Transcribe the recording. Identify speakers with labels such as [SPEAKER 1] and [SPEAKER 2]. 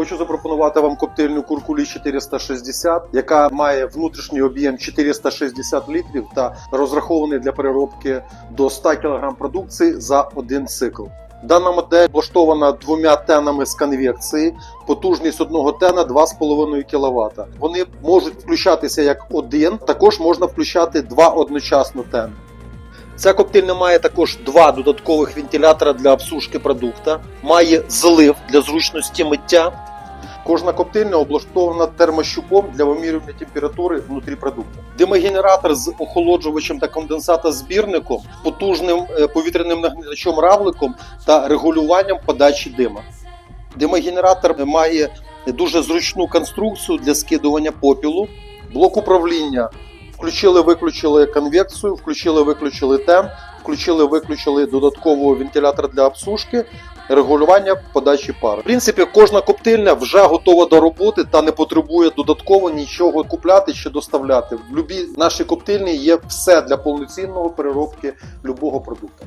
[SPEAKER 1] Хочу запропонувати вам коптильню Куркулі 460, яка має внутрішній об'єм 460 літрів та розрахований для переробки до 100 кг продукції за один цикл. Дана модель влаштована двома тенами з конвекції, потужність одного тена 2,5 кВт. Вони можуть включатися як один, також можна включати два одночасно тени. Ця коптильня має також два додаткових вентилятора для обсушки продукту, має злив для зручності миття. Кожна коптильня облаштована термощупом для вимірювання температури внутрі продукту. Димогенератор з охолоджувачем та конденсатозбірником, потужним е, повітряним нагнітачом равликом та регулюванням подачі дима. Димогенератор має дуже зручну конструкцію для скидування попілу, блок управління. Включили-виключили конвекцію, включили-виключили тен, включили-виключили додатковий вентилятор для обсушки, регулювання подачі пари. В принципі, кожна коптильня вже готова до роботи та не потребує додатково нічого купляти чи доставляти. В любій нашій коптильні є все для повноцінного переробки любого продукту.